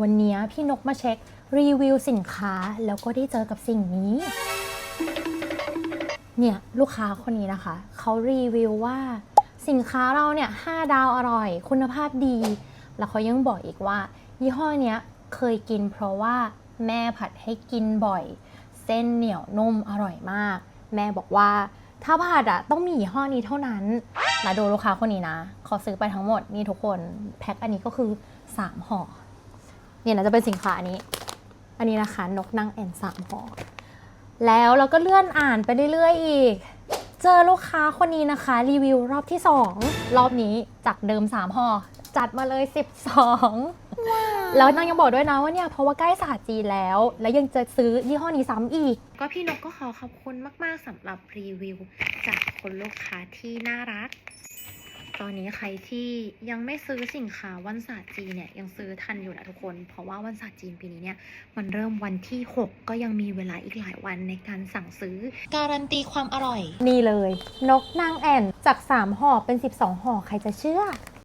วันนี้พี่นกมาเช็ครีวิวสินค้าแล้วก็ได้เจอกับสิ่งนี้ เนี่ยลูกค้าคนนี้นะคะ เขารีวิวว่าสินค้าเราเนี่ย5ดาวอร่อย คุณภาพดี แล้วเขายังบอกอีกว่า ยี่ห้อเนี้ยเคยกินเพราะว่าแม่ผัดให้กินบ่อย เส้นเหนียวนุ่มอร่อยมาก แม่บอกว่าถ้าผัดอะต้องมียี่ห้อนี้เท่านั้นแล้วดูลูกค้าคนนี้นะเขาซื้อไปทั้งหมดนี่ทุกคนแพ็คอันนี้ก็คือ 3ห่อ เนี่ยนะจะเป็นสินค้าอันนี้ อันนี้นะคะ นกนั่งแอนสามห่อแล้วเราก็เลื่อนอ่านไปเรื่อยๆอีก เจอลูกค้าคนนี้นะคะ รีวิวรอบที่ 2 รอบนี้จากเดิม3ห่อจัดมาเลย 12 แล้วนางยังบอกด้วยนะว่าเนี่ยเพราะว่าใกล้ศาสตร์จีนแล้ว แล้วยังจะซื้อยี่ห้อนี้ซ้ำอีก ก็พี่นกก็ขอขอบคุณมาก ๆสำหรับรีวิว จากคนลูกค้าที่น่ารัก ตอนนี้ใครที่ยังไม่ซื้อสินค้าวันศาสตร์จีนเนี่ยยังซื้อทันอยู่นะทุกคน เพราะว่าวันศาสตร์จีนปีนี้เนี่ยมันเริ่มวันที่ 6 ก็ยังมีเวลาอีกหลายวันในการสั่งซื้อ การันตีความอร่อย นี่เลย นกนางแอ่นจาก 3ห่อเป็น 12ห่อใครจะเชื่อ